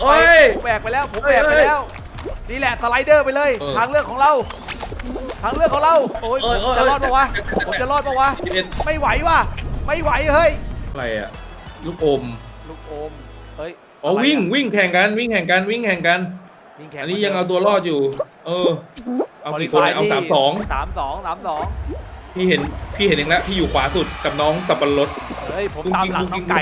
โอ้ยผมแบกไปแล้วผมแบกไปแล้วนี่แหละสไลเดอร์ไปเลยเออทางเลือกของเราทางเลือกของเราโอ้ยโอ้ยโอ้ยจะรอดปะวะผมจะรอดปะวะสิบเอ็ดไม่ไหวว่ะไม่ไหวเฮ้ยอะไรอะลูกอมลูกอมเฮ้ยอ๋อวิ่งวิ่งแข่งกันวิ่งแข่งกันวิ่งแข่งกัน วิ่งแข่งอันนี้ยังเอาตัวรอดอยู่ เออ เอากี่คน Qualify เอาที่สามสองสามสองสามสอง พี่เห็นพี่เห็นเองแล้วพี่อยู่ขวาสุดกับน้องสับปะรดเฮ้ยผมตามหลังน้องไก่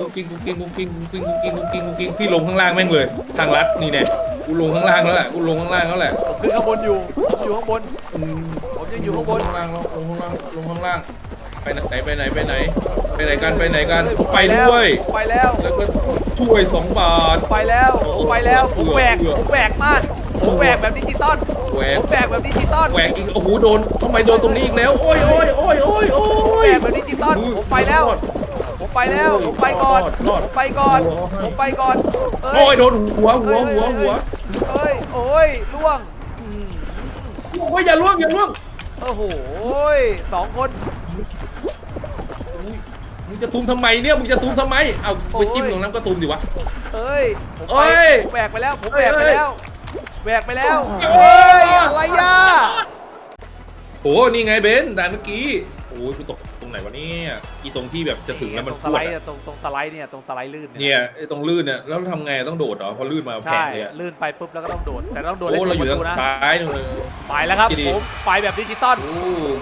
กุ๊กกิ๊งกุ๊กกิ๊งกุ๊กกิ๊งกุ๊กกิ๊งกุ๊กกิ๊งกุ๊กกิ๊งกุ๊กกิ๊งพี่ลงข้างล่างแม่งเลย ทางลัดนี่แน่กูลงข้างล่างแล้วแหละกูลงข้างล่างแล้วแหละผมขึ้นข้างบนอยู่ผมอยู่ข้างบนอืมผมยังอยู่ลข้างงบนข้างล่างแล้วลงข้างล่างลงข้างล่างไปไหนไปไหนไปไหน ไปไหนกันไปไหนกันเฮ้ผมไปแล้วด้วยผมไปแล้วแล้วก็ช่วยสองบาทผมไปแล้วผมไปแล้วผมแหวกเอือผมแหวกมาก ผมแหวกแบบดิจิตอลแหวก ผมแหวกแบบดิจิตอลแหวกอีกโอ้โหโดนทำไมโดนตรงนี้อีกแล้วโอ้ยโอ้ยโอ้ยโอ้ยโอ้แหยวกแบบดิจิตอลผมไปแล้ว ผมไปแล้ว ผมไปก่อนรอดผมไปก่อน ผมไปก่อนเอ้โอ้ยยโดนหัวหัวหัวหัวเอ้ยโอ้ยล่วงอืมโอ้ยอย่าล่วงอย่าล่วงโอ้โหสองคน มึงจะซูมทำไมเนี่ยมึงจะซูมทำไมเอาโอ้ไปยจิ้มตรงนั้นก็ซูมดิวะ เอ้ย ผมเอ้ไปยผมแหวกไปแล้ว ผมแหวกไปเอ้ยแล้ว แหวกไปแล้วเอ้เอ้ยยอะไรย่าโอ้นี่ไงเบนด่านเมื่อกี้โอ้ยกูตกตรงไหนวะเนี่ยอีตรงที่แบบจะถึงแล้วมันตรงพสวไลดด์อะอะตรงตรงสไลด์เนี่ยตรงสไลด์ลื่นเนี่ยไอ้ตรงลื่นเนี่ยแล้วทำไงต้องโดดเหรอพอลื่นมาแข็ใช่งเลยอะลื่นไปปุ๊บแล้วก็ต้องโดดแต่ต้องโดดโอ้เล่นเราอยู่ประทางตูนะซ้ายนู่นเลย ไปแล้วครับที่ดี ผมไปแบบดิจิตอลโอ้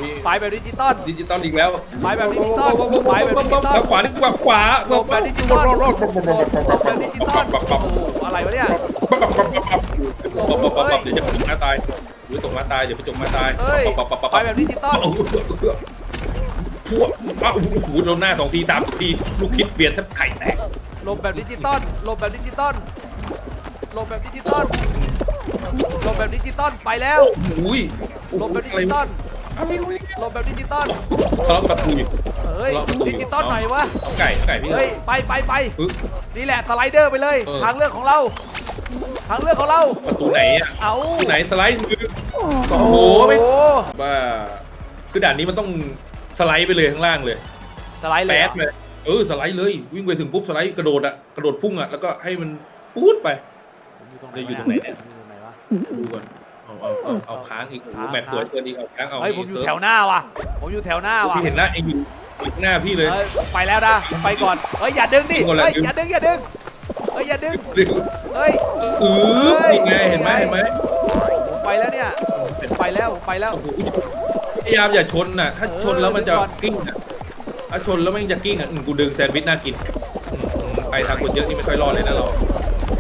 มีไปแบบดิจิตอลดิจิตอลอีกแล้วไปแบบดิจิตอลไปแบบดิจิตอลทางขวานี่กว่าขวาหลบแบบดิจิตอลหลบแบบดิจิตอลโอ้โหอะไรวะเนี่ย ดี๋ยวจะตกมาตายเดี๋ยวตกมาตายเดี๋ยวไปจมมาตายเอ้ยปั๊บปั๊บปั๊บไปปั๊บแบบดิจิตอลพวกอ้าวโอ้โหโดนหน้าสองทีสามทีลูกคิดเปลี่ยนแทบไข่แตกหลบแบบดิจิตอลหลบแบบดิจิตอลหลบแบบดิจิตอลหลบแบบดิจิตอลไปแล้วอุ้ยหลบแบบดิจิตอลอะไรวะหลบแบบดิจิตอลทะเลาะกับประตูอยู่เฮ้ยรอบประตูดิจิตอลหน่อยวะเอาไก่เอาไก่พี่เฮ้ยไปไปไปปึ๊บนี่แหละสไลเดอร์ไปเลยเออทางเลือกของเรา ทางเลือกของเรา ประตูไหนอะเอาประตูไหนสไลด์มือโอ้โอ้โหโหไม่บ้าคือด่านนี้มันต้องสไลด์ไปเลยข้างล่างเลยสไลด์เลแป๊ยดเลยเออสไลด์เลย วิ่งไปถึงปุ๊บสไลด์กระโดดอะกระโดดพุ่งอะแล้วก็ให้มันปูดไปผมอยู่ตรงไหนเดี๋ยวอยู่ตรงไหนเนี่ยผมอยู่ตรงไหนวะดูก่อนเอาเอาเอาเอาค้างอีกค้างแมปสวยเกินอีกเอาค้างเอาเฮ้ยผมอยู่เซิร์ฟแถวหน้าว่ะผมอยู่แถวหน้าว่ะพี่เห็นหน้าเองอยู่อยู่ข้างหน้าพี่เลยเฮ้ยไปแล้วนะผมไปก่อนเฮ้ยอย่าดึงดิดึงก่อนเลยเฮ้ยดึงอย่าดึงอย่าดึงเฮ้ยอย่าดึง ดึงเฮ้ยเออนี่ไงเห็นไหมเห็นไหมผมไปแล้วเนี่ยผมไปแล้วผมไปแล้ว โอ้โหพยายามอย่าชนน่ะ ถ้าเออชนแล้วมันจะดึงก่อนกิ้งอะถ้าชนแล้วมันจะกิ้งอะอืมกูดึงแซนด์วิชน่ากินอืมอืมไปทางคนเยอะนี่ไม่ค่อยรอดเลยนะเรา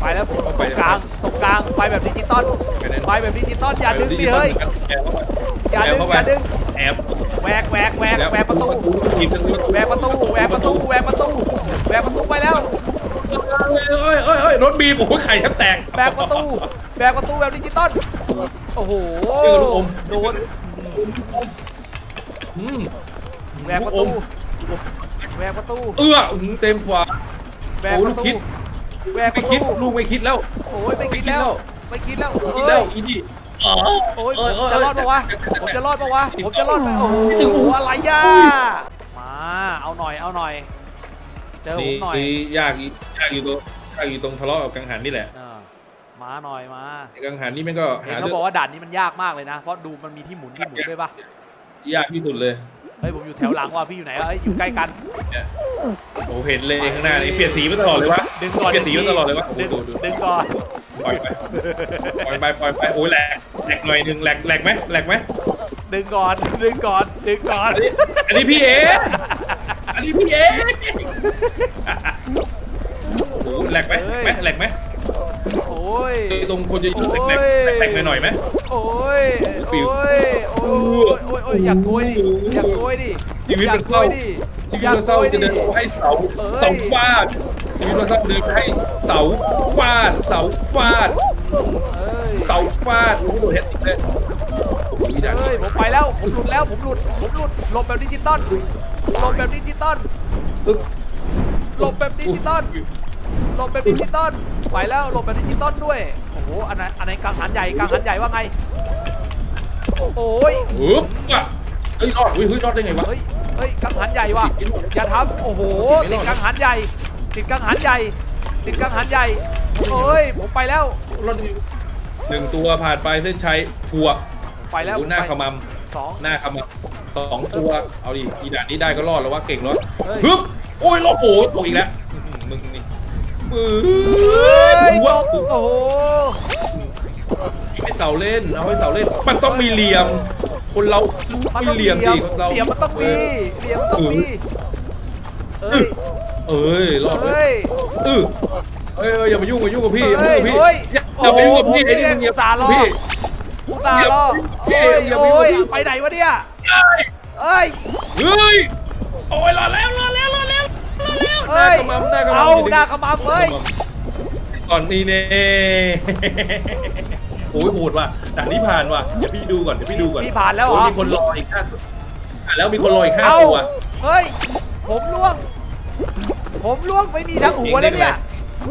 ไปแล้วผมตไปรงกลางตรงกลางไปแบบดิจิตอลไปนั่นไปแบบดิจิตอลอย่าดึงไปดิดิเฮ้ยแอบเข้าไปอย่าดึงแอบอย่าเข้าไปดึง แอบแหวกแหวกแหวกแล้วแหวกประตู ทีมทั้งนี้แหวกประตูแหวกประตูแหวกประตูแหวกประตูไปแล้ว เอ้ยเอ้ยเอ้ยรถบีบโอ้โหไข่แทบแตกแบกประตูแบกประตูแบบดิจิตอลโอ้โหเจอลูกอมโดนอืมแบกประตูแบกประตูเอื้ออื้อหือเต็มฝาแบกโอ้ปลูระกตูคิดแบกปไม่ระคิดตูลูกไม่คิดแล้วโอ้ยไม่คิดแล้วไม่คิดแล้วไม่คิดเอ้แล้วยอีนี่อ๋อโอ้ยเอ้ยผมเอ้ยจะรอดปะวะเอ้ยผมจะรอดปะวะผมจะรอดไหมโอ้โหไม่ถึงอะไรย่ามาเอาหน่อยเอาหน่อย เจอผนี่มหน่อยนี่ยากอีกยากอยู่ตรงยากอยู่ตรงทะเลาะกับกังหันนี่แหละเออมาหน่อยมาไอ้กังหันนี่แม่งก็เห็นหาเขาเรื่บอองกว่าด่านนี้มันยากมากเลยนะ เพราะดูมันมีที่หมุนที่หมุนด้วยปะยากที่สุดเลยเฮ้ยผมอยู่แถวหลังว่ะพี่อยู่ไหนวะเอ้ยอยู่ใกล้กันเนี่ยโอ้เห็นเลยข้างหน้านี่เปลี่ยนสีมาตลอดเลยวะดึงก่อนเปลี่ยนสีมาตลอดเลยวะดึงดูดูดูดึงก่อนปล่อยไปปล่อยไปปล่อยไปโอ้ยแหลกแหลกหน่อยหนึ่งแหลกแหลกไหมแหลกไหมดึงก่อนดึงก่อนดึงก่อน อันนี้อันนี้พี่เอ๋อันนี้พี่เอ๋โอ้โห แหลกไหมแหลกไหมแหลกไหมโอ้ย ตรงคนจะอยู่แหลกแหลกแหลกหน่อยๆไหมโอ้ยฟิวโอ้ย โอ้ยโอ้ยโอ้ยอยากโกยดิ อยากโกยดิชีวิตอยามักนโกเศร้ายดิชีวิตมันเศร้าจะเดินให้เสาเสาฟาดชีวิตมันเศร้าเดินให้เสาฟาด เสาฟาดเอ้ยเสาฟาดโอ้โหโดนเฮ็ดอีกเลยโอ้โหอีด่านเอ้ยผมไปแล้ว ผมหลุดแล้ว ผมหลุด ผมหลุด หลบแบบดิจิตอล หลบแบบดิจิตอลปึ๊บ หลบแบบดิจิตอลหลบแบบดิจิตอลไปแล้วหลบแบบดิจิตอลด้วย โอ้โห อันไหนอันไหนกังหันใหญ่กังหันใหญ่ว่าไง โอ้ยปึ๊บอะเอ้ยรอดเฮ้ยเฮ้ยรอดได้ไงวะ เฮ้ย เฮ้ยกังหันใหญ่ว่ะอย่าทำโอ้โห ติดกังหันใหญ่ ติดกังหันใหญ่ ติดกังหันใหญ่เอ้ย ผมไปแล้วรถหนึ่งตัวผ่านไปเส้นชัยผัว ไปแล้วโอ้โหหน้าไปขมสองำหน้าขมำสองตัว เอาดิอีด่านนี้ได้ก็รอดแล้วว่าเก่งแล้วเฮ้ยฮึบ โอ้ยรอดโอ้ยตกอีกแล้วอื้อหือมึงนี่มือเฮ้ยหัวตกโอ้โหให้เสาเล่นเอาให้เสาเล่น มันต้องมีเหลี่ยม คนเรามันมีต้องเหลี่ยมดิคนเราเหลี่ยมมันต้องมีเหลี่ยมมันต้องมีเอ้ยเอ้ยรอดเลยเฮ้ยเออเอ้ยเอ้ยอย่ามายุ่งอย่ายุ่งกับพี่อย่ามาเฮ้ยุ่ยงกับพี่เฮ้ยอย่าอย่าไปยุ่งกับพี่โอ้ไอ้โหนี่มึงอย่าอุตส่าห์รอพี่อุตส่าห์รอเดี๋โอ้ยวยเดี๋ยวเดี๋ยวโอ้ยเดี๋ยวไปไหนวะเนี่ยเอ้ยเอ้ย เฮ้ย โอ้ยรอดแล้ว เฮ้ยหน้าขมำหน้าขมำเอายู่หน้าขมำเฮ้ยก่อนนี่เน่โอ้ยโหดว่ะด่านนี้ผ่านว่ะเดี๋ยวพี่ดูก่อนเดี๋ยวพี่ดูก่อนพี่ผ่านแล้วเหรอ โยมีคนรออีกห้าตัวผ่านแล้วมีคนรออีกห้าเอาตัว เฮ้ย ผมล่วง ผมล่วงไม่มีทั้งหัวแล้วเนี่ย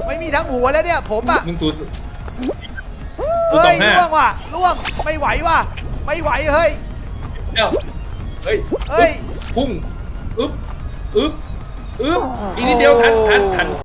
ไม่มีทั้งหัวแล้วเนี่ย ผมอะหนึ่งศูนย์เฮ้สอยงห้า ล่วงว่ะล่วงไม่ไหวว่ะไม่ไหวเฮ้ยเอ้าเฮ้ยเฮ้ย พุ่ง อึ๊บ อึ๊บ อึ๊บอีกนิดเดียวทันทันทัน